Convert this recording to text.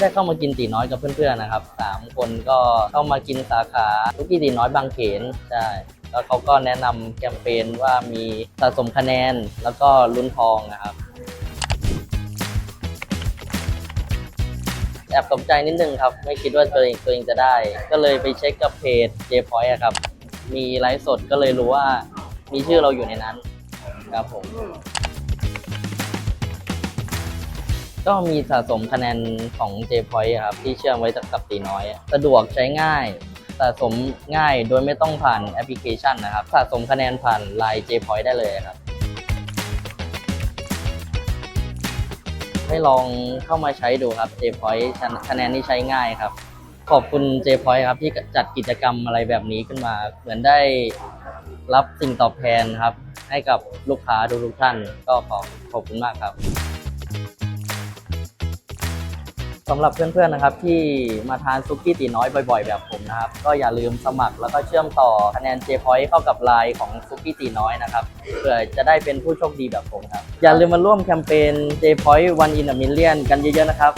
ได้เข้ามากินตีน้อยกับเพื่อนๆนะครับสามคนก็เข้ามากินสาขาทุกี้ตีน้อยบางเขนใช่แล้วเขาก็แนะนำแคมเปญว่ามีสะสมคะแนนแล้วก็ลุ้นทองนะครับแอบตกใจนิดนึงครับ ไม่คิดว่าตัวเองตัวเองจะได้ ก็เลยไปเช็คกับเพจ J Point ครับ มีไลฟ์สดก็เลยรู้ว่ามีชื่อเราอยู่ในนั้นครับผม ก็มีสะสมคะแนนของ J Point อะครับ ที่เชื่อมไว้กับตีน้อย สะดวกใช้ง่าย สะสมง่ายโดยไม่ต้องผ่านแอปพลิเคชันนะครับ สะสมคะแนนผ่าน Line J Point ได้เลยครับไม่ลองเข้ามาใช้ดูครับ J Point คะแนนนี่ใช้ง่ายครับ ขอบคุณ J Point ครับที่จัดกิจกรรมอะไรแบบนี้ขึ้นมา เหมือนได้รับสิ่งตอบแทนครับ ให้กับลูกค้าทุกท่านก็ขอขอบคุณมากครับ สำหรับเพื่อนๆนะครับที่มาทานซุกี้ตีน้อยบ่อย ๆ แบบผมนะครับ ก็อย่าลืมสมัครแล้วก็เชื่อมต่อคะแนน j p o i n t เข้ากับไลน์ของซุกี้ตีน้อยนะครับเพื่อจะได้เป็นผู้โชคดีแบบผมครับ อย่าลืมมาร่วมแคมเปญ j p o i n t One in a Million กันเยอะๆนะครับ